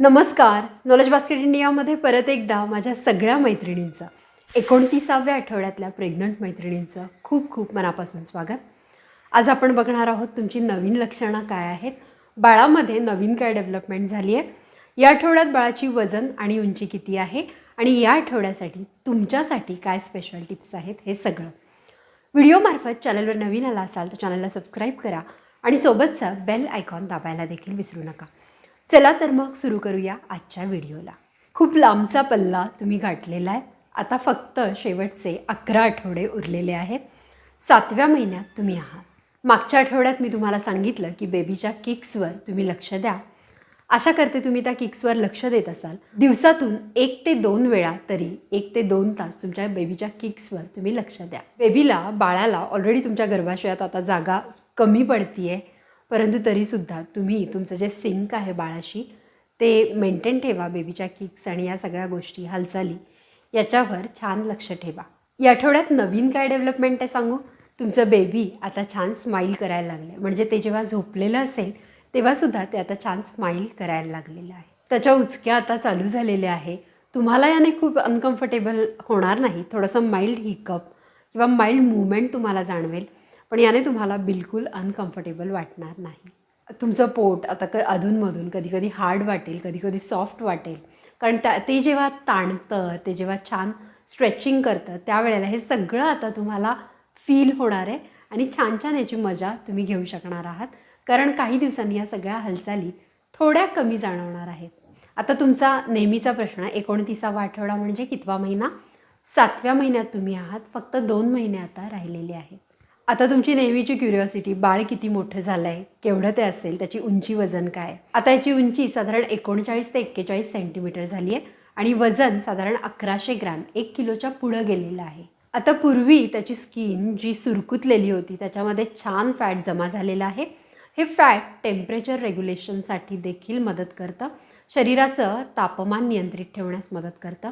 नमस्कार. Knowledge basket इंडियामध्ये परत एकदा माझ्या सगळ्या मैत्रिणींचं एकोणतीसाव्या आठवड्यातल्या प्रेग्नंट मैत्रिणींचं खूप खूप मनापासून स्वागत. आज आपण बघणार आहोत तुमची नवीन लक्षणं काय आहेत. बाळामध्ये नवीन काय डेव्हलपमेंट झाली आहे. या आठवड्यात बाळाची वजन आणि उंची किती आहे आणि या आठवड्यासाठी तुमच्यासाठी काय स्पेशल टिप्स आहेत हे सगळं. व्हिडिओमार्फत चॅनलवर नवीन आला असाल तर चॅनलला सबस्क्राईब करा आणि सोबतचा बेल आयकॉन दाबायला देखील विसरू नका. चला तर मग सुरू करूया आजच्या व्हिडिओला. खूप लांबचा पल्ला तुम्ही गाठलेला आहे. आता फक्त शेवटचे अकरा आठवडे उरलेले आहेत. सातव्या महिन्यात तुम्ही आहात. मागच्या आठवड्यात मी तुम्हाला सांगितलं की बेबीच्या किक्सवर तुम्ही लक्ष द्या. आशा करते तुम्ही त्या किक्सवर लक्ष देत असाल. दिवसातून एक ते दोन वेळा तरी एक ते दोन तास तुमच्या बेबीच्या किक्सवर तुम्ही लक्ष द्या. बेबीला बाळाला ऑलरेडी तुमच्या गर्भाशयात आता जागा कमी पडतीये. परंतु तरीसुद्धा तुम्ही तुमचं जे सिंक आहे बाळाशी ते मेंटेन ठेवा बेबीच्या किक्स आणि या सगळ्या गोष्टी हालचाली. याच्यावर छान लक्ष ठेवा. या आठवड्यात नवीन काय डेव्हलपमेंट आहे सांगू? तुमचं बेबी आता छान स्माईल करायला लागले म्हणजे ते जेव्हा झोपलेलं असेल तेव्हासुद्धा ते आता छान स्माईल करायला लागलेलं आहे. त्याच्या उचक्या आता चालू झालेल्या आहे. तुम्हाला याने खूप अनकम्फर्टेबल होणार नाही. थोडंसं माइल्ड हिकअप किंवा माइल्ड मुवमेंट तुम्हाला जाणवेल. पण याने तुम्हाला बिलकुल अनकम्फर्टेबल वाटणार नाही. तुमचं पोट आता क अधूनमधून कधी कधी हार्ड वाटेल कधी कधी सॉफ्ट वाटेल. कारण त्या ते जेव्हा ताणतं ते जेव्हा छान स्ट्रेचिंग करतं त्यावेळेला हे सगळं आता तुम्हाला फील होणार आहे आणि छान छान याची मजा तुम्ही घेऊ शकणार आहात. कारण काही दिवसांनी या सगळ्या हालचाली थोड्या कमी जाणवणार आहेत. आता तुमचा नेहमीचा प्रश्न एकोणतीसावा आठवडा म्हणजे कितवा महिना? सातव्या महिन्यात तुम्ही आहात फक्त दोन महिने आता राहिलेले आहेत. आता तुमची नेहमीची क्युरिओसिटी बाळ किती मोठं झालं आहे केवढं ते असेल त्याची उंची वजन काय? आता याची उंची साधारण एकोणचाळीस ते एक्केचाळीस सेंटीमीटर झाली आहे आणि वजन साधारण अकराशे ग्रॅम एक किलोच्या पुढं गेलेलं आहे. आता पूर्वी त्याची स्किन जी सुरकुतलेली होती त्याच्यामध्ये छान फॅट जमा झालेलं आहे. हे फॅट टेम्परेचर रेग्युलेशनसाठी देखील मदत करतं. शरीराचं तापमान नियंत्रित ठेवण्यास मदत करतं.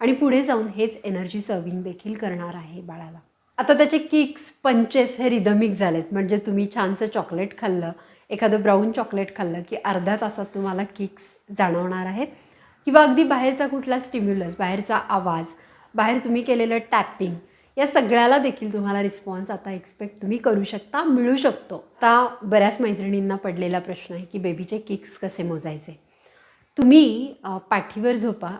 आणि पुढे जाऊन हेच एनर्जी सर्विंग देखील करणार आहे बाळाला. आता त्याचे किक्स पंचेस हे रिदमिक झालेत. म्हणजे तुम्ही छानसं चॉकलेट खाल्लं एखादं ब्राऊन चॉकलेट खाल्लं की अर्ध्या तासात तुम्हाला किक्स जाणवणार आहेत. किंवा अगदी बाहेरचा कुठला स्टिम्युलस बाहेरचा आवाज बाहेर तुम्ही केलेलं टॅपिंग या सगळ्याला देखील तुम्हाला रिस्पॉन्स आता एक्सपेक्ट तुम्ही करू शकता मिळू शकतो. आता बऱ्याच मैत्रिणींना पडलेला प्रश्न आहे की बेबीचे किक्स कसे मोजायचे? तुम्ही पाठीवर झोपा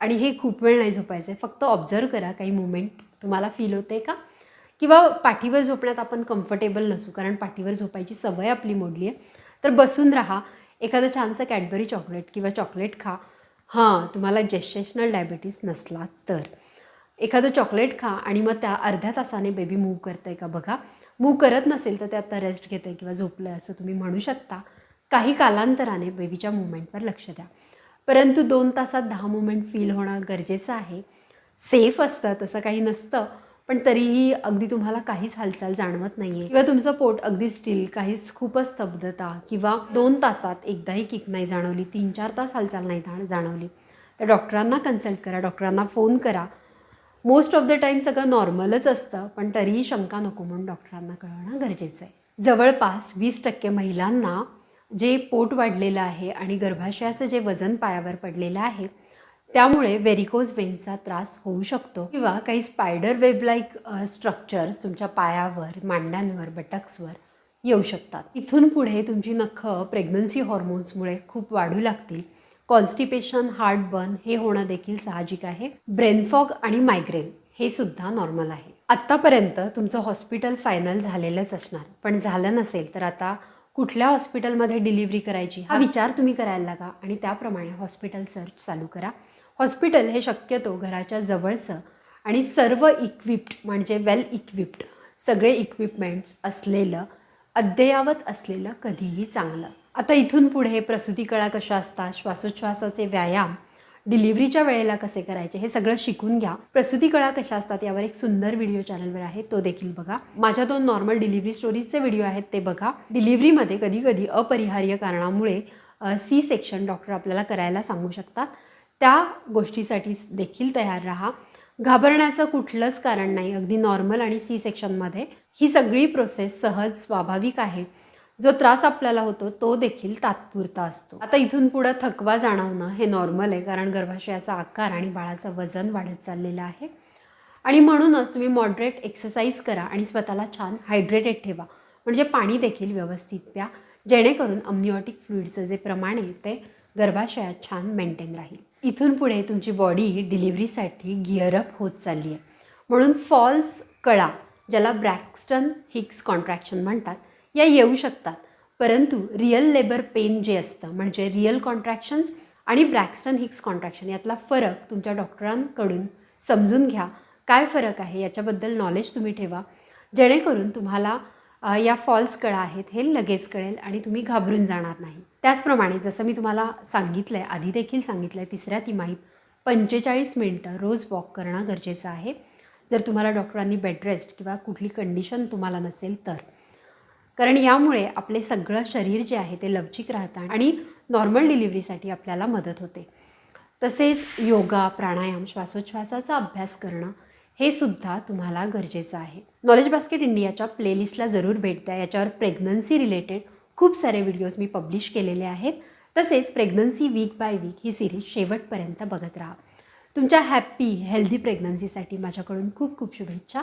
आणि हे खूप वेळ नाही झोपायचं आहे फक्त ऑब्झर्व करा काही मुवमेंट तुम्हाला फील होते का? किंवा पाठीवर झोपण्यात आपण कम्फर्टेबल नसू कारण पाठीवर झोपायची सवय आपली मोडली आहे. तर बसून राहा. एखादं छानसं कॅडबरी चॉकलेट किंवा चॉकलेट खा. हां तुम्हाला जेस्टेशनल डायबिटीस नसला तर. एखादं चॉकलेट खा आणि मग त्या अर्ध्या तासाने बेबी मूव करतं आहे का बघा. मूव करत नसेल तर ते आता रेस्ट घेतं आहे किंवा झोपलं आहे असं तुम्ही म्हणू शकता. काही कालांतराने बेबीच्या मुवमेंटवर लक्ष द्या. परंतु दोन तासात दहा मुवमेंट फील होणं गरजेचं आहे. सेफ असतं तसं काही नसतं. पण तरीही अगदी तुम्हाला काहीच हालचाल जाणवत नाहीये. किंवा तुमचं पोट अगदी स्टील काहीच खूपच स्तब्धता किंवा दोन तासात एकदाही किक नाही जाणवली तीन चार तास हालचाल नाही जाणवली. तर डॉक्टरांना कन्सल्ट करा डॉक्टरांना फोन करा. मोस्ट ऑफ द टाईम सगळं नॉर्मलच असतं पण तरीही शंका नको म्हणून डॉक्टरांना कळवणं गरजेचं आहे. जवळपास वीस टक्के महिलांना जे पोट वाढलेलं आहे आणि गर्भाशयाचं जे वजन पायावर पडलेलं आहे त्यामुळे व्हेरिकोज वेन्सचा त्रास होऊ शकतो. किंवा काही स्पायडर वेब लाईक स्ट्रक्चर्स तुमच्या पायावर मांड्यांवर बटक्सवर येऊ शकतात. इथून पुढे तुमची नखं प्रेग्नन्सी हॉर्मोन्समुळे खूप वाढू लागतील. कॉन्स्टिपेशन हार्ट बर्न हे होणं देखील साहजिक आहे. ब्रेनफॉग आणि मायग्रेन हे सुद्धा नॉर्मल आहे. आत्तापर्यंत तुमचं हॉस्पिटल फायनल झालेलंच असणार. पण झालं नसेल तर आता कुठल्या हॉस्पिटलमध्ये डिलिव्हरी करायची हा विचार तुम्ही करायला लागा आणि त्याप्रमाणे हॉस्पिटल सर्च चालू करा. हॉस्पिटल हे शक्यतो घराच्या जवळचं आणि सर्व इक्विप्ड म्हणजे वेल इक्विप्ड सगळे इक्विपमेंट्स असलेलं अद्ययावत असलेलं कधीही चांगलं. आता इथून पुढे प्रसूती कळा कशा असतात श्वासोच्छ्वासाचे व्यायाम डिलिव्हरीच्या वेळेला कसे करायचे हे सगळं शिकून घ्या. प्रसूती कळा कशा असतात यावर एक सुंदर व्हिडिओ चॅनलवर आहे तो देखील बघा. माझ्या दोन नॉर्मल डिलिव्हरी स्टोरीजचे व्हिडिओ आहेत ते बघा. डिलिव्हरीमध्ये कधी कधी अपरिहार्य कारणामुळे सी सेक्शन डॉक्टर आपल्याला करायला सांगू शकतात. त्या गोष्टीसाठी देखील तयार राहा. घाबरण्याचं कुठलंच कारण नाही. अगदी नॉर्मल आणि सी सेक्शनमध्ये ही सगळी प्रोसेस सहज स्वाभाविक आहे. जो त्रास आपल्याला होतो तो देखील तात्पुरता असतो. आता इथून पुढं थकवा जाणवणं हे नॉर्मल आहे कारण गर्भाशयाचा आकार आणि बाळाचं वजन वाढत चाललेलं आहे. आणि म्हणूनच तुम्ही मॉडरेट एक्सरसाइज करा आणि स्वतःला छान हायड्रेटेड ठेवा. म्हणजे पाणी देखील व्यवस्थित प्या. जेणेकरून अम्निओटिक फ्लुईडचं जे प्रमाण आहे ते गर्भाशयात छान मेंटेन राहील. इथून पुढे तुमची बॉडी डिलिव्हरीसाठी गिअरअप होत चालली आहे म्हणून फॉल्स कळा ज्याला ब्रॅक्स्टन हिक्स कॉन्ट्रॅक्शन म्हणतात या येऊ शकतात. परंतु रिअल लेबर पेन जे असतं म्हणजे रिअल कॉन्ट्रॅक्शन्स आणि ब्रॅक्स्टन हिक्स कॉन्ट्रॅक्शन यातला फरक तुमच्या डॉक्टरांकडून समजून घ्या. काय फरक आहे? याच्याबद्दल नॉलेज तुम्ही ठेवा. जेणेकरून तुम्हाला या फॉल्स कळा आहेत हे लगेच कळेल आणि तुम्ही घाबरून जाणार नाही. त्याचप्रमाणे जसं मी तुम्हाला सांगितलं आहे आधी देखील सांगितलं आहे तिसऱ्या तिमाहीत पंचेचाळीस मिनटं रोज वॉक करणं गरजेचं आहे. जर तुम्हाला डॉक्टरांनी बेड रेस्ट किंवा कुठली कंडिशन तुम्हाला नसेल तर. कारण यामुळे आपले सगळं शरीर जे आहे ते लवचिक राहतं आणि नॉर्मल डिलिव्हरीसाठी आपल्याला मदत होते. तसेच योगा प्राणायाम श्वासोच्छ्वासाचा अभ्यास करणं हे सुद्धा तुम्हाला गरजेचं आहे. नॉलेज बास्केट इंडियाच्या प्लेलिस्टला जरूर भेट द्या. याच्यावर प्रेग्नन्सी रिलेटेड खूप सारे व्हिडिओज मी पब्लिश केलेले आहेत. तसेच प्रेग्नन्सी वीक बाय वीक ही सिरीज शेवटपर्यंत बघत राहा. तुमच्या हॅप्पी हेल्दी प्रेग्नन्सीसाठी माझ्याकडून खूप खूप शुभेच्छा.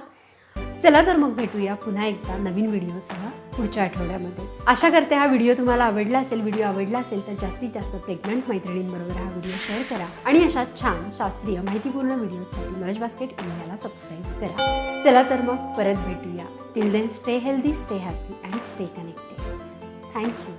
चला तर मग भेटूया पुन्हा एकदा नवीन व्हिडिओसह पुढच्या आठवड्यामध्ये. आशा करते हा व्हिडिओ तुम्हाला आवडला असेल व्हिडिओ आवडला असेल तर जास्तीत जास्त प्रेग्नंट मैत्रिणींबरोबर हा व्हिडिओ शेअर करा. आणि अशा छान शास्त्रीय माहितीपूर्ण व्हिडिओसाठी नॉलेज बास्केट इंडियाला सबस्क्राईब करा. चला तर मग परत भेटूया. Till then stay healthy stay happy and stay connected thank you